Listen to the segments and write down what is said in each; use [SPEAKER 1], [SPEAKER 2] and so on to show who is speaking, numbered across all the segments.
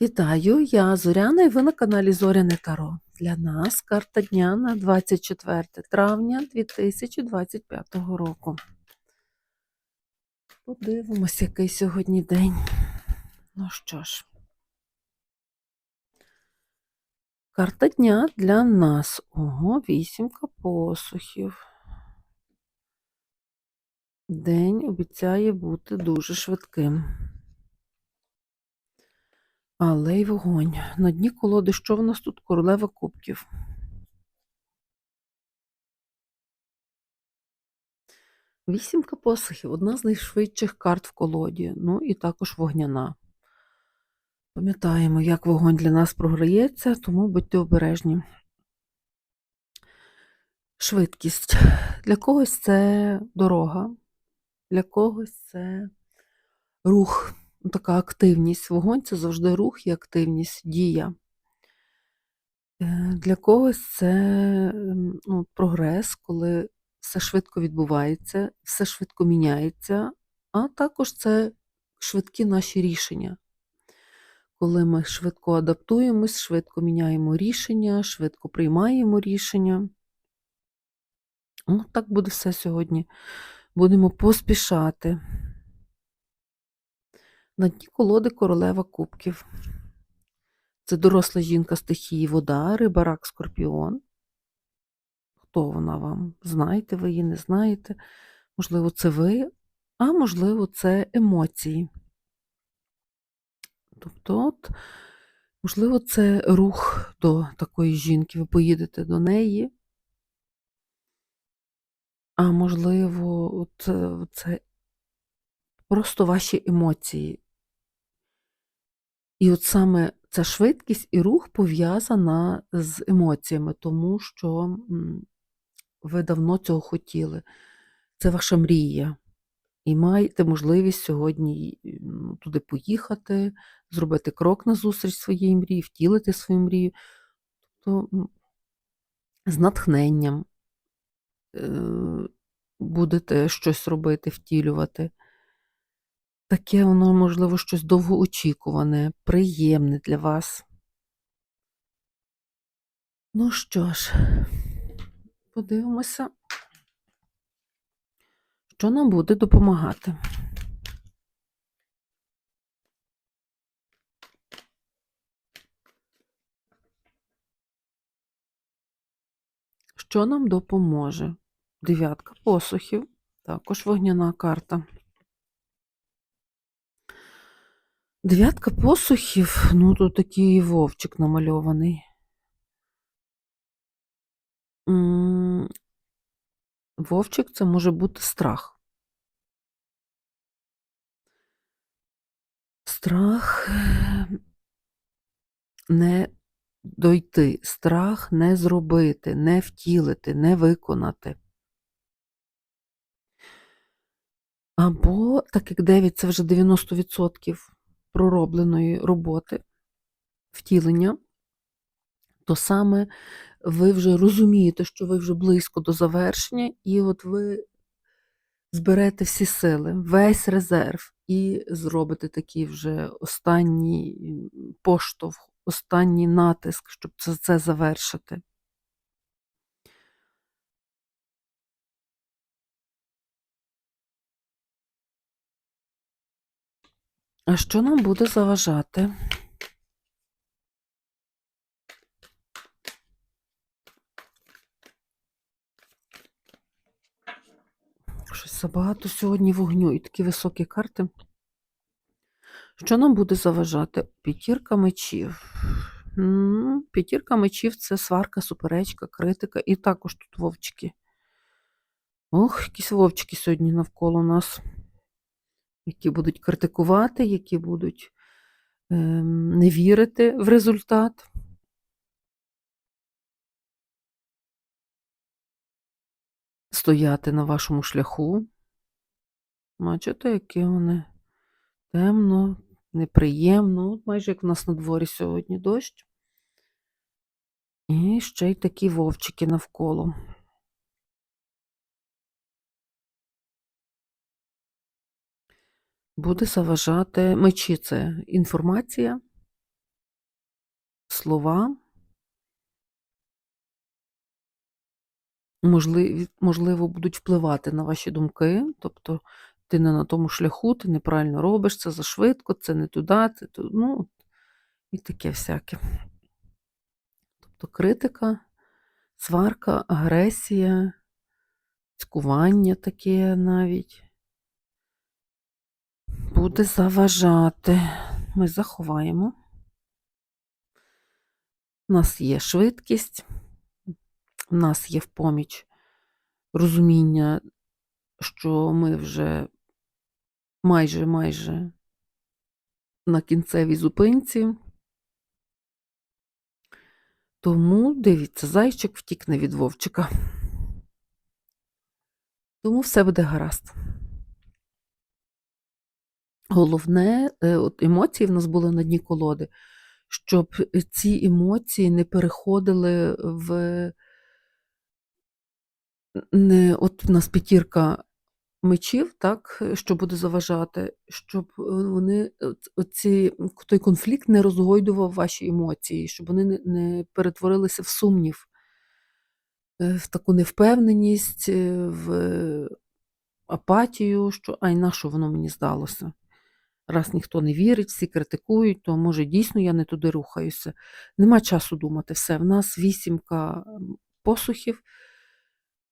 [SPEAKER 1] Вітаю, я Зоряна і ви на каналі Зоряне Таро. Для нас карта дня на 24 травня 2025 року. Подивимось, який сьогодні день. Ну що ж. Карта дня для нас. Ого, вісімка посухів. День обіцяє бути дуже швидким. Але й вогонь. На дні колоди, що в нас тут? Королева кубків. Вісімка посухів одна з найшвидших карт в колоді, ну і також вогняна. Пам'ятаємо, як вогонь для нас програється, тому будьте обережні. Швидкість. Для когось це дорога, для когось це рух така активність. Вогонь це завжди рух і активність, дія. Е, Для когось це ем, ну, прогрес, коли все швидко відбувається, все швидко міняється, а також це швидкі наші рішення. Коли ми швидко адаптуємось, швидко міняємо рішення, швидко приймаємо рішення. Ну, так буде все сьогодні. Будемо поспішати. На дні колоди королева кубків. Це доросла жінка стихії вода, риба, рак, скорпіон. Хто вона вам? Знаєте ви її, не знаєте? Можливо, це ви, а можливо, це емоції. Тобто, от, можливо, це рух до такої жінки. Ви поїдете до неї. А можливо, от, е, це просто ваші емоції. І от саме ця швидкість і рух пов'язана з емоціями, тому що ви давно цього хотіли. Це ваша мрія. І маєте можливість сьогодні туди поїхати, зробити крок назустріч своїй мрії, втілити свою мрію. Тобто з натхненням е, будете щось робити, втілювати. Таке воно, можливо, щось довгоочікуване, приємне для вас. Ну що ж, подивимося, що нам буде допомагати. Що нам допоможе? Дев'ятка посухів, також вогняна карта. Дев'ятка посухів, ну тут такий вовчик намальований. Вовчик це може бути страх. Страх е, не дойти, страх не зробити, не втілити, не виконати. Або, так як 9 це вже 90% проробленої роботи, втілення, то саме ви вже розумієте, що ви вже близько до завершення, і от ви зберете всі сили, весь резерв, і зробите такий вже останній поштовх, останній натиск, щоб це, завершити. А що нам буде заважати? Щось забагато сьогодні вогню і такі високі карти. Що нам буде заважати? П'ятірка мечів. П'ятірка мечів це сварка, суперечка, критика, і також тут вовчики. Ох, якісь вовчики сьогодні навколо нас, які будуть критикувати, які будуть ем, не вірити в результат. Стояти на вашому шляху. Бачите, які вони темно, неприємно, От майже як в нас на дворі сьогодні дощ. І ще й такі вовчики навколо. Буде заважати мечі це інформація, слова. Можливо, будуть впливати на ваші думки, тобто ти не на тому шляху, ти неправильно робиш, це зашвидко, це не туди, це ту, ну, і таке всяке. Тобто критика, сварка, агресія, цькування таке навіть буде заважати. Ми заховаємо. У нас є швидкість, у нас є в поміч розуміння, що ми вже майже майже на кінцевій зупинці. Тому, дивіться, зайчик втікне від вовчика. Тому все буде гаразд. Головне, е, от емоції в нас були на дні колоди, щоб ці емоції не переходили в не от в нас п'ятірка мечів, так, що буде заважати, щоб е, вони оці, той конфлікт не розгойдував ваші емоції, щоб вони не, перетворилися в сумнів, е, в таку невпевненість, е, в апатію, що ай, на що воно мені здалося. Раз ніхто не вірить, всі критикують, то може дійсно я не туди рухаюся. Нема часу думати. Все, в нас вісімка посухів.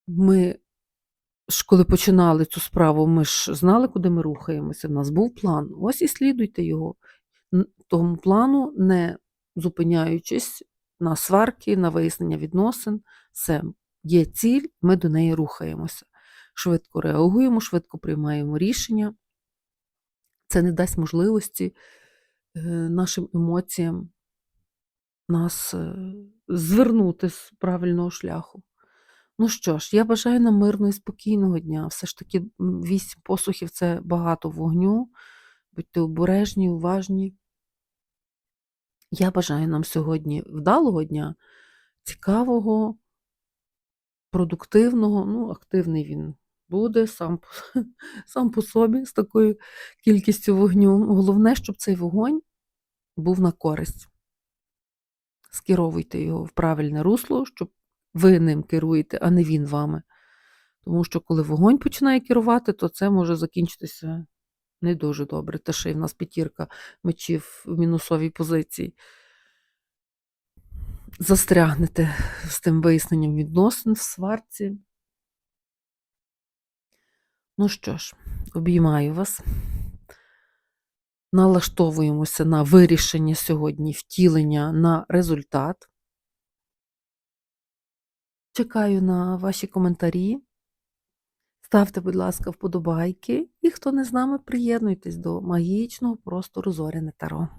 [SPEAKER 1] Ми ж коли починали цю справу, ми ж знали, куди ми рухаємося. В нас був план. Ось і слідуйте його. Тому плану, не зупиняючись на сварки, на вияснення відносин. Все, є ціль, ми до неї рухаємося. Швидко реагуємо, швидко приймаємо рішення. Це не дасть можливості е, нашим емоціям нас е, звернути з правильного шляху. Ну що ж, я бажаю нам мирного і спокійного дня. Все ж таки, вісім посухів це багато вогню. Будьте обережні, уважні. Я бажаю нам сьогодні вдалого дня, цікавого, продуктивного, ну, активний він буде сам, сам по собі з такою кількістю вогню. Головне, щоб цей вогонь був на користь. Скеровуйте його в правильне русло, щоб ви ним керуєте, а не він вами. Тому що коли вогонь починає керувати, то це може закінчитися не дуже добре. Та ще й в нас п'ятірка мечів в мінусовій позиції. Застрягнете з тим виясненням відносин в сварці. Ну що ж, обіймаю вас. Налаштовуємося на вирішення сьогодні, втілення на результат. Чекаю на ваші коментарі. Ставте, будь ласка, вподобайки. І хто не з нами, приєднуйтесь до магічного простору Зоряне Таро.